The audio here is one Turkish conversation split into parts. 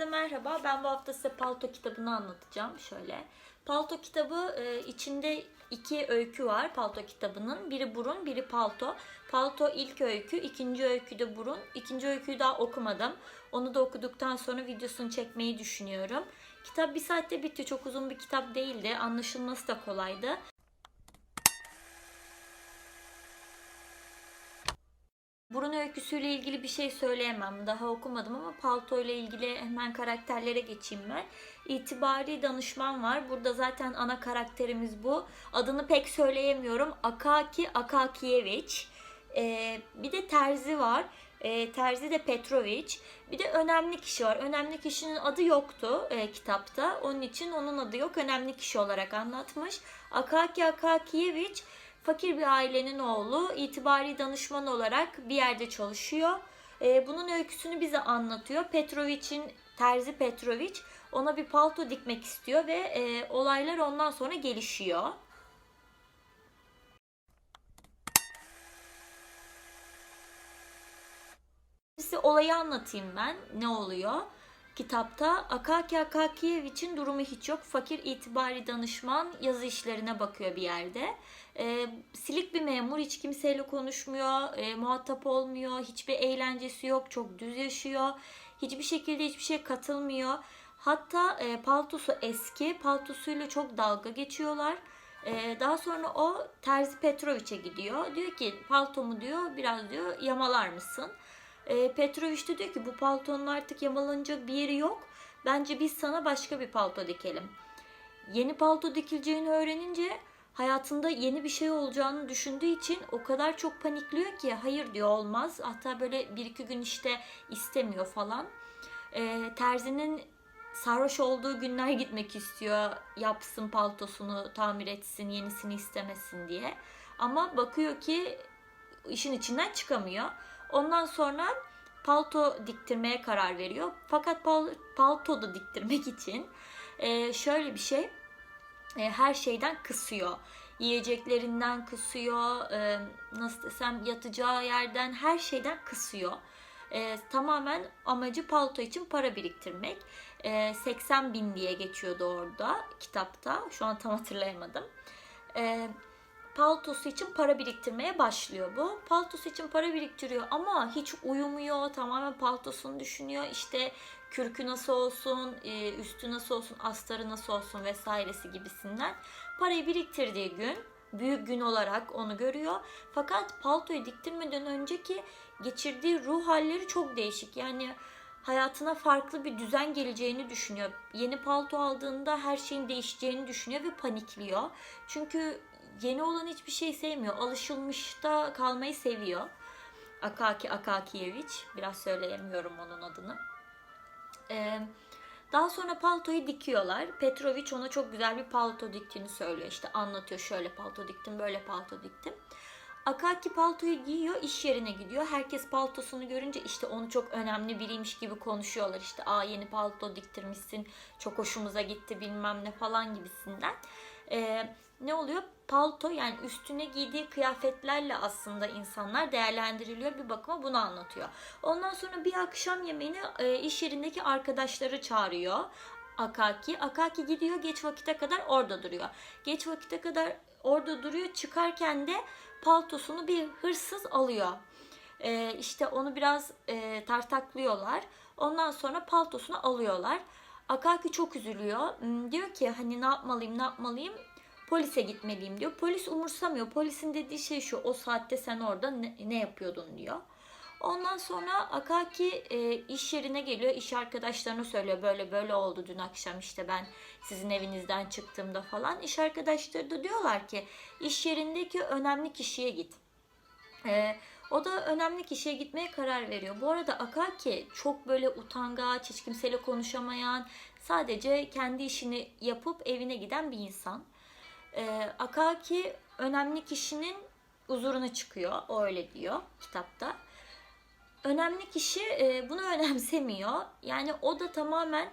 Herkese merhaba. Ben bu hafta size Palto kitabını anlatacağım. Şöyle. Palto kitabı e, içinde iki öykü var Palto kitabının. Biri burun, biri palto. Palto ilk öykü, ikinci öykü de burun. İkinci öyküyü daha okumadım. Onu da okuduktan sonra videosunu çekmeyi düşünüyorum. Kitap bir saatte bitti. Çok uzun bir kitap değildi. Anlaşılması da kolaydı. Burun öyküsüyle ilgili bir şey söyleyemem. Daha okumadım ama palto ile ilgili hemen karakterlere geçeyim ben. İtibari danışman var. Burada zaten ana karakterimiz bu. Adını pek söyleyemiyorum. Akaki Akakiyeviç. Ee, bir de terzi var. Ee, terzi de Petrovic. Bir de önemli kişi var. Önemli kişinin adı yoktu e, kitapta. Onun için onun adı yok. Önemli kişi olarak anlatmış. Akaki Akakiyeviç fakir bir ailenin oğlu itibari danışman olarak bir yerde çalışıyor. Ee, bunun öyküsünü bize anlatıyor. Petrovic'in terzi Petrovic ona bir palto dikmek istiyor ve e, olaylar ondan sonra gelişiyor. Size olayı anlatayım ben. Ne oluyor? Kitapta Akaki Akakiyevich'in durumu hiç yok. Fakir itibari danışman yazı işlerine bakıyor bir yerde. Ee, silik bir memur hiç kimseyle konuşmuyor, e, muhatap olmuyor, hiçbir eğlencesi yok, çok düz yaşıyor. Hiçbir şekilde hiçbir şey katılmıyor. Hatta e, paltosu eski, paltosuyla çok dalga geçiyorlar. E, daha sonra o Terzi Petrovic'e gidiyor. Diyor ki paltomu diyor biraz diyor yamalar mısın? E, Petrovic de diyor ki bu paltonun artık yamalanacak bir yeri yok. Bence biz sana başka bir palto dikelim. Yeni palto dikileceğini öğrenince hayatında yeni bir şey olacağını düşündüğü için o kadar çok panikliyor ki hayır diyor olmaz. Hatta böyle bir iki gün işte istemiyor falan. E, terzinin sarhoş olduğu günler gitmek istiyor. Yapsın paltosunu, tamir etsin, yenisini istemesin diye. Ama bakıyor ki işin içinden çıkamıyor. Ondan sonra palto diktirmeye karar veriyor. Fakat pal, palto da diktirmek için e, şöyle bir şey e, her şeyden kısıyor. Yiyeceklerinden kısıyor, e, nasıl desem yatacağı yerden her şeyden kısıyor. E, tamamen amacı palto için para biriktirmek. E, 80 bin diye geçiyordu orada kitapta. Şu an tam hatırlayamadım. E, paltosu için para biriktirmeye başlıyor bu. Paltosu için para biriktiriyor ama hiç uyumuyor. Tamamen paltosunu düşünüyor. İşte kürkü nasıl olsun, e, üstü nasıl olsun, astarı nasıl olsun vesairesi gibisinden. Parayı biriktirdiği gün büyük gün olarak onu görüyor. Fakat paltoyu diktirmeden önceki geçirdiği ruh halleri çok değişik. Yani hayatına farklı bir düzen geleceğini düşünüyor. Yeni palto aldığında her şeyin değişeceğini düşünüyor ve panikliyor. Çünkü yeni olan hiçbir şey sevmiyor. Alışılmışta kalmayı seviyor. Akaki Akakiyeviç. Biraz söyleyemiyorum onun adını. Ee, daha sonra paltoyu dikiyorlar. Petrovic ona çok güzel bir palto diktiğini söylüyor. İşte anlatıyor şöyle palto diktim, böyle palto diktim. Akaki paltoyu giyiyor, iş yerine gidiyor. Herkes paltosunu görünce işte onu çok önemli biriymiş gibi konuşuyorlar. İşte aa yeni palto diktirmişsin, çok hoşumuza gitti bilmem ne falan gibisinden. Ee, ne oluyor? Palto yani üstüne giydiği kıyafetlerle aslında insanlar değerlendiriliyor. Bir bakıma bunu anlatıyor. Ondan sonra bir akşam yemeğine e, iş yerindeki arkadaşları çağırıyor. Akaki. Akaki gidiyor geç vakite kadar orada duruyor. Geç vakite kadar orada duruyor. Çıkarken de paltosunu bir hırsız alıyor. Ee, işte onu biraz e, tartaklıyorlar. Ondan sonra paltosunu alıyorlar. Akaki çok üzülüyor. Hmm, Diyor ki hani ne yapmalıyım ne yapmalıyım polise gitmeliyim diyor. Polis umursamıyor. Polisin dediği şey şu o saatte sen orada ne, ne yapıyordun diyor. Ondan sonra Akaki e, iş yerine geliyor. İş arkadaşlarına söylüyor böyle böyle oldu dün akşam işte ben sizin evinizden çıktığımda falan. İş arkadaşları da diyorlar ki iş yerindeki önemli kişiye git. E, o da önemli kişiye gitmeye karar veriyor. Bu arada Akaki çok böyle utangaç, hiç kimseyle konuşamayan, sadece kendi işini yapıp evine giden bir insan. Ee, Akaki önemli kişinin huzuruna çıkıyor. O öyle diyor kitapta. Önemli kişi e, bunu önemsemiyor. Yani o da tamamen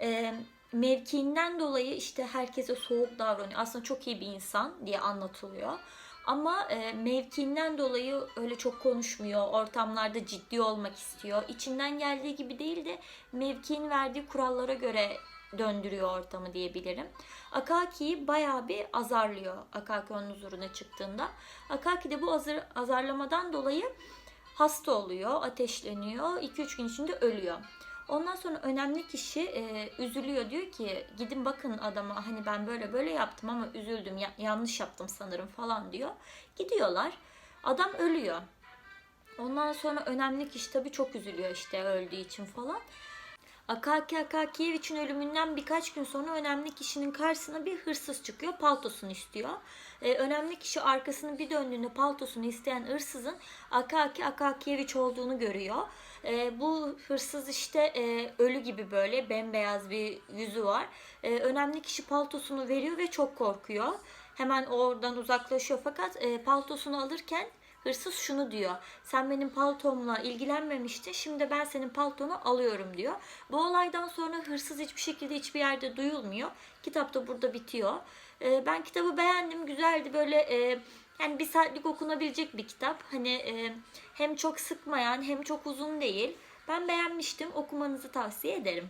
e, mevkiinden dolayı işte herkese soğuk davranıyor. Aslında çok iyi bir insan diye anlatılıyor. Ama e, mevkiinden dolayı öyle çok konuşmuyor. Ortamlarda ciddi olmak istiyor. İçinden geldiği gibi değil de mevkiin verdiği kurallara göre döndürüyor ortamı diyebilirim. Akaki'yi bayağı bir azarlıyor Akaki onun huzuruna çıktığında. Akaki de bu azar, azarlamadan dolayı hasta oluyor, ateşleniyor. 2-3 gün içinde ölüyor. Ondan sonra önemli kişi e, üzülüyor diyor ki gidin bakın adama hani ben böyle böyle yaptım ama üzüldüm ya- yanlış yaptım sanırım falan diyor. Gidiyorlar. Adam ölüyor. Ondan sonra önemli kişi tabii çok üzülüyor işte öldüğü için falan. Akaki Akakiyevich'in ölümünden birkaç gün sonra önemli kişinin karşısına bir hırsız çıkıyor. Paltosunu istiyor. Ee, önemli kişi arkasını bir döndüğünde paltosunu isteyen hırsızın Akaki Akakiyevich olduğunu görüyor. Ee, bu hırsız işte e, ölü gibi böyle bembeyaz bir yüzü var. Ee, önemli kişi paltosunu veriyor ve çok korkuyor. Hemen oradan uzaklaşıyor fakat e, paltosunu alırken Hırsız şunu diyor. Sen benim paltomla ilgilenmemiştin. Şimdi ben senin paltonu alıyorum diyor. Bu olaydan sonra hırsız hiçbir şekilde hiçbir yerde duyulmuyor. Kitap da burada bitiyor. Ee, ben kitabı beğendim. Güzeldi. Böyle e, yani bir saatlik okunabilecek bir kitap. Hani e, hem çok sıkmayan hem çok uzun değil. Ben beğenmiştim. Okumanızı tavsiye ederim.